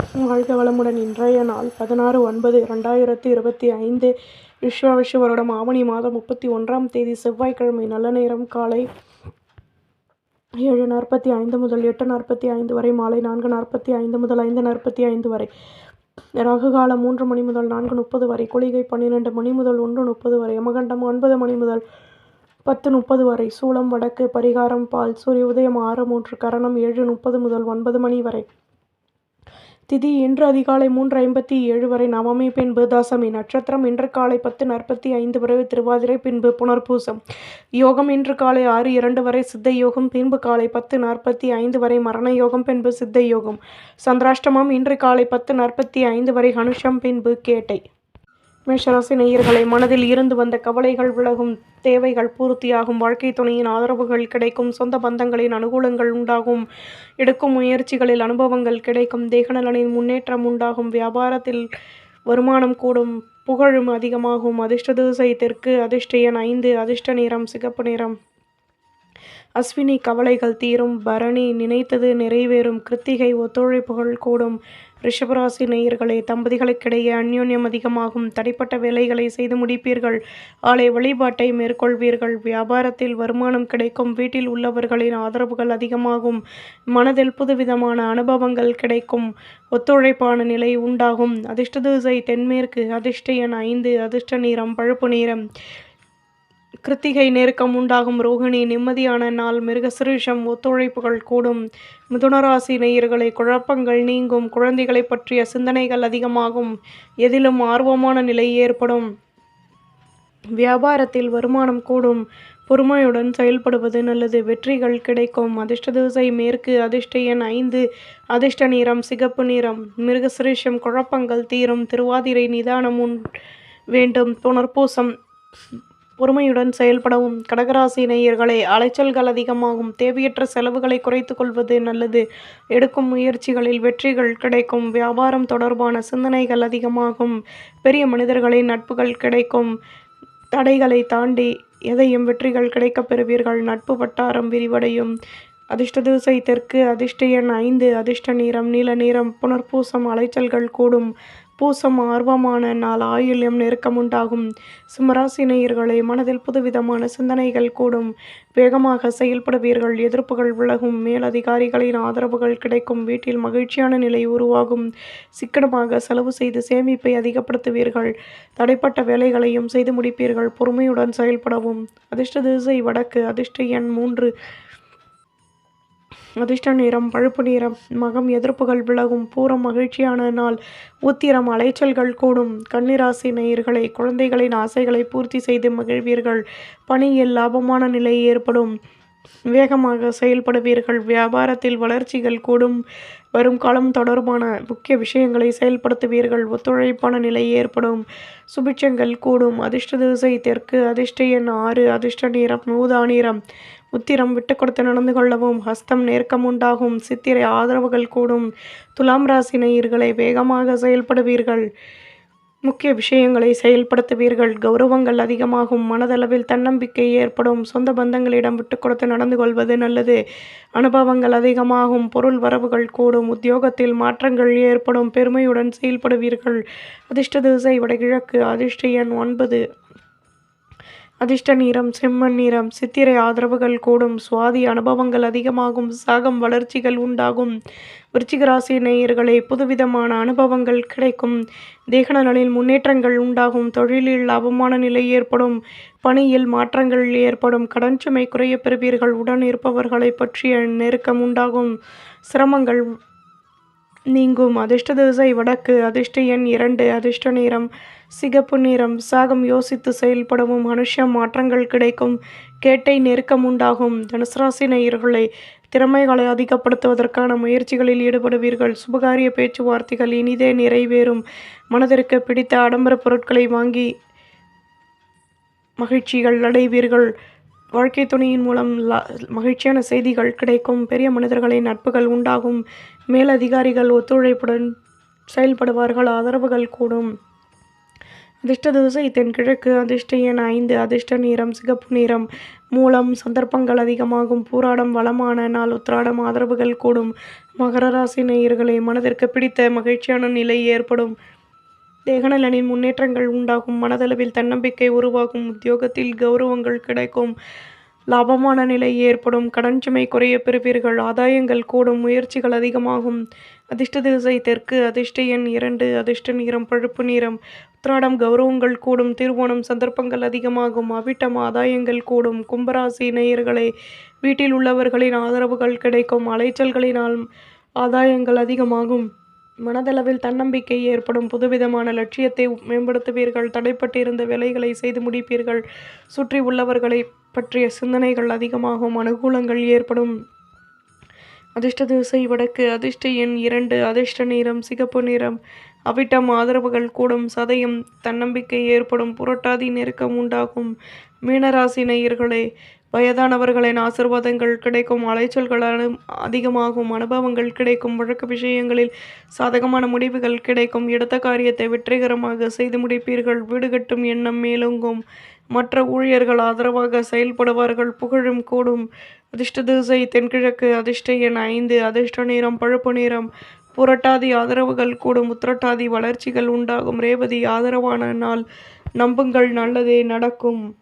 வாழ்க வளமுடன். இன்றைய நாள் பதினாறு ஒன்பது ரெண்டாயிரத்தி இருபத்தி ஐந்து. விஸ்வாவிஷ வருடம் ஆவணி மாதம் முப்பத்தி ஒன்றாம் தேதி செவ்வாய்க்கிழமை நல்ல நேரம் காலை ஏழு நாற்பத்தி ஐந்து முதல் எட்டு நாற்பத்தி ஐந்து வரை மாலை நான்கு நாற்பத்தி ஐந்து முதல் ஐந்து நாற்பத்தி ஐந்து வரை. ராகு காலம் மூன்று மணி முதல் நான்கு முப்பது வரை குளிகை பன்னிரெண்டு மணி முதல் ஒன்று முப்பது வரை யமகண்டம் ஒன்பது மணி முதல் பத்து முப்பது வரை சூளம் வடக்கு பரிகாரம் பால் சூரிய உதயம் ஆறு மூன்று கரணம் ஏழு முப்பது முதல் ஒன்பது மணி வரை. திதி இன்று அதிகாலை மூன்று ஐம்பத்தி ஏழு வரை நவமி பின்பு தசமி நட்சத்திரம் இன்று காலை பத்து நாற்பத்தி ஐந்து வரை திருவாதிரை பின்பு புனர்பூசம். யோகம் இன்று காலை ஆறு இரண்டு வரை சித்த யோகம் பின்பு காலை பத்து நாற்பத்தி ஐந்து வரை மரண யோகம் பின்பு சித்த யோகம் சந்திராஷ்டமம் இன்று காலை பத்து நாற்பத்தி ஐந்து வரை ஹனுஷம் பின்பு கேட்டை. மேஷராசி நேயர்களை மனதில் இருந்து வந்த கவலைகள் விலகும் தேவைகள் பூர்த்தியாகும் வாழ்க்கை துணையின் ஆதரவுகள் கிடைக்கும் சொந்த பந்தங்களின் அனுகூலங்கள் உண்டாகும் எடுக்கும் முயற்சிகளில் அனுபவங்கள் கிடைக்கும் தேகநலனின் முன்னேற்றம் உண்டாகும் வியாபாரத்தில் வருமானம் கூடும் புகழும் அதிகமாகும் அதிர்ஷ்ட திசை தெற்கு அதிர்ஷ்ட எண் ஐந்து அதிர்ஷ்ட நிறம் சிகப்பு நிறம். அஸ்வினி கவலைகள் தீரும். பரணி நினைத்தது நிறைவேறும். கிருத்திகை ஒத்துழைப்புகள் கூடும். ரிஷபராசி நேயர்களே தம்பதிகளுக்கிடையே அந்யோன்யம் அதிகமாகும். தடைப்பட்ட வேலைகளை செய்து முடிப்பீர்கள். ஆலை வழிபாட்டை மேற்கொள்வீர்கள். வியாபாரத்தில் வருமானம் கிடைக்கும். வீட்டில் உள்ளவர்களின் ஆதரவுகள் அதிகமாகும். மனதில் புதுவிதமான அனுபவங்கள் கிடைக்கும். ஒத்துழைப்பான நிலை உண்டாகும். அதிர்ஷ்ட திசை தென்மேற்கு அதிர்ஷ்ட எண் ஐந்து அதிர்ஷ்ட நிறம் பழுப்பு நிறம். கிருத்திகை நெருக்கம் உண்டாகும் ரோகிணி நிம்மதியான நாள் மிருகசிரீஷம் ஒத்துழைப்புகள் கூடும். மிதுனராசி நேயர்களை குழப்பங்கள் நீங்கும். குழந்தைகளை பற்றிய சிந்தனைகள் அதிகமாகும். எதிலும் ஆர்வமான நிலை ஏற்படும். வியாபாரத்தில் வருமானம் கூடும். பொறுமையுடன் செயல்படுவது நல்லது. வெற்றிகள் கிடைக்கும். அதிர்ஷ்ட திசை மேற்கு அதிர்ஷ்ட எண் ஐந்து அதிர்ஷ்ட நிறம் சிகப்பு நிறம். மிருகசிரீஷம் குழப்பங்கள் தீரும். திருவாதிரை நிதானம் உன் வேண்டும். புனர்பூசம் பொறுமையுடன் செயல்படவும். கடகராசி நேயர்களே அலைச்சல்கள் அதிகமாகும். தேவையற்ற செலவுகளை குறைத்து கொள்வது நல்லது. எடுக்கும் முயற்சிகளில் வெற்றிகள் கிடைக்கும். வியாபாரம் தொடர்பான சிந்தனைகள் அதிகமாகும். பெரிய மனிதர்களின் நட்புகள் கிடைக்கும். தடைகளை தாண்டி எதையும் வெற்றிகள் கிடைக்கப் பெறுவீர்கள். நட்பு வட்டாரம் விரிவடையும். அதிர்ஷ்ட திசை தெற்கு அதிர்ஷ்ட எண் ஐந்து அதிர்ஷ்ட நிறம் நீல நிறம் புனர்பூசம் அலைச்சல்கள் கூடும். பூசம் ஆர்வமான நாள் ஆயுள்யம் நெருக்கம் உண்டாகும் சிம்மராசி மனதில் புதுவிதமான சிந்தனைகள் கூடும். வேகமாக செயல்படுவீர்கள். எதிர்ப்புகள் விலகும். மேலதிகாரிகளின் ஆதரவுகள் கிடைக்கும். வீட்டில் மகிழ்ச்சியான நிலை உருவாகும். சிக்கனமாக செலவு செய்து சேமிப்பை அதிகப்படுத்துவீர்கள். தடைப்பட்ட வேலைகளையும் செய்து முடிப்பீர்கள். பொறுமையுடன் செயல்படவும். அதிர்ஷ்ட திசை வடக்கு. அதிர்ஷ்ட எண் மூன்று. அதிர்ஷ்ட நிறம் பழுப்பு நிறம் மகம் எதிர்ப்புகள் விலகும் பூரம் மகிழ்ச்சியான நாள் உத்திரம் அலைச்சல்கள் கூடும் கன்னிராசி நேயர்களை குழந்தைகளின் ஆசைகளை பூர்த்தி செய்து மகிழ்வீர்கள். பணியில் லாபமான நிலை ஏற்படும். வேகமாக செயல்படுவீர்கள். வியாபாரத்தில் வளர்ச்சிகள் கூடும். வரும் காலம் தொடர்பான முக்கிய விஷயங்களை செயல்படுத்துவீர்கள். ஒத்துழைப்பான நிலை ஏற்படும். சுபிட்சங்கள் கூடும். அதிர்ஷ்ட திசை தெற்கு அதிர்ஷ்ட எண் ஆறு அதிர்ஷ்ட நிறம் ஊதா நிறம். உத்திரம் விட்டு கொடுத்து நடந்து கொள்ளவும் ஹஸ்தம் நேர்க்கம் உண்டாகும். சித்திரை ஆதரவுகள் கூடும். துலாம் ராசி நேயர்களை வேகமாக செயல்படுவீர்கள். முக்கிய விஷயங்களை செயல்படுத்துவீர்கள். கௌரவங்கள் அதிகமாகும். மனதளவில் தன்னம்பிக்கை ஏற்படும். சொந்த பந்தங்களிடம் விட்டு கொடுத்து நடந்து கொள்வது நல்லது. அனுபவங்கள் அதிகமாகும். பொருள் வரவுகள் கூடும். உத்தியோகத்தில் மாற்றங்கள் ஏற்படும். பெருமையுடன் செயல்படுவீர்கள். அதிர்ஷ்ட திசை வடகிழக்கு அதிர்ஷ்ட எண் ஒன்பது. அதிர்ஷ்ட நீரம் செம்மண் நீரம் சித்திரை ஆதரவுகள் கூடும் சுவாதி அனுபவங்கள் அதிகமாகும் சாகம் வளர்ச்சிகள் உண்டாகும். விருச்சிகராசி நேயர்களே புதுவிதமான அனுபவங்கள் கிடைக்கும். தேகநலனில் முன்னேற்றங்கள் உண்டாகும். தொழிலில் அவமான நிலை ஏற்படும். பணியில் மாற்றங்கள் ஏற்படும். கடன் சுமை குறைய பெறுவீர்கள். உடன் இருப்பவர்களை பற்றிய நெருக்கம் உண்டாகும். சிரமங்கள் நீங்கும். அதிர்ஷ்ட திசை வடக்கு அதிர்ஷ்ட எண் இரண்டு அதிர்ஷ்ட நிறம் சிகப்பு நிறம். சாகம் யோசித்து செயல்படவும் மனுஷ மாற்றங்கள் கிடைக்கும். கேட்டை நெருக்கம் உண்டாகும். தனுசராசி நேயர்களை திறமைகளை அதிகப்படுத்துவதற்கான முயற்சிகளில் ஈடுபடுவீர்கள். சுபகாரிய பேச்சுவார்த்தைகள் இனிதே நிறைவேறும். மனதிற்கு பிடித்த ஆடம்பர பொருட்களை வாங்கி மகிழ்ச்சிகள் அடைவீர்கள். வாழ்க்கை துணையின் மூலம் மகிழ்ச்சியான செய்திகள் கிடைக்கும். பெரிய மனிதர்களின் நட்புகள் உண்டாகும். மேலதிகாரிகள் ஒத்துழைப்புடன் செயல்படுவார்கள். ஆதரவுகள் கூடும். அதிர்ஷ்ட திசை தென்கிழக்கு அதிர்ஷ்ட எண் ஐந்து. அதிர்ஷ்ட நிறம் சிகப்பு நிறம். மூலம் சந்தர்ப்பங்கள் அதிகமாகும். பூராடம் வளமான நாள். உத்திராடம் ஆதரவுகள் கூடும். மகர ராசி நேயர்களே மனதிற்கு பிடித்த மகிழ்ச்சியான நிலை ஏற்படும். தேகநலனின் முன்னேற்றங்கள் உண்டாகும். மனதளவில் தன்னம்பிக்கை உருவாகும். உத்தியோகத்தில் கௌரவங்கள் கிடைக்கும். லாபமான நிலை ஏற்படும். கடன் சுமை குறைய பெறுவீர்கள். ஆதாயங்கள் கூடும். முயற்சிகள் அதிகமாகும். அதிர்ஷ்ட திசை தெற்கு. அதிர்ஷ்ட எண் இரண்டு. அதிர்ஷ்ட நிறம் பழுப்பு நிறம். உத்திராடம் கௌரவங்கள் கூடும். திருவோணம் சந்தர்ப்பங்கள் அதிகமாகும். அவிட்டம் ஆதாயங்கள் கூடும். கும்பராசி நேயர்களே வீட்டில் உள்ளவர்களின் ஆதரவுகள் கிடைக்கும். அலைச்சல்களினால் ஆதாயங்கள் அதிகமாகும். மனதளவில் தன்னம்பிக்கை ஏற்படும் புதுவிதமான லட்சியத்தை மேம்படுத்துவீர்கள் தடைப்பட்டிருந்த வேலைகளை செய்து முடிப்பீர்கள். சுற்றி உள்ளவர்களை பற்றிய சிந்தனைகள் அதிகமாகும் அனுகூலங்கள் ஏற்படும். அதிர்ஷ்ட திசை வடக்கு அதிர்ஷ்ட எண் இரண்டு அதிர்ஷ்ட நிறம் சிகப்பு நிறம். அவிட்டம் ஆதரவுகள் கூடும் சதயம் தன்னம்பிக்கை ஏற்படும் புரட்டாதி நெருக்கம் உண்டாகும். மீனராசி நேயர்களே வயதானவர்களின் ஆசிர்வாதங்கள் கிடைக்கும் அலைச்சல்களான அதிகமாகும் அனுபவங்கள் கிடைக்கும் வழக்கு விஷயங்களில் சாதகமான முடிவுகள் கிடைக்கும். எடுத்த காரியத்தை வெற்றிகரமாக செய்து முடிப்பீர்கள். வீடு கட்டும் எண்ணம் மேலோங்கும். மற்ற ஊழியர்கள் ஆதரவாக செயல்படுவார்கள். புகழும் கூடும். அதிர்ஷ்ட திசை தென்கிழக்கு. அதிர்ஷ்ட எண் ஐந்து. அதிர்ஷ்ட நிறம் பழுப்பு நிறம். புரட்டாதி ஆதரவுகள் கூடும். உத்திரட்டாதி வளர்ச்சிகள் உண்டாகும். ரேவதி ஆதரவான நாள். நம்புங்கள். நல்லதே நடக்கும்.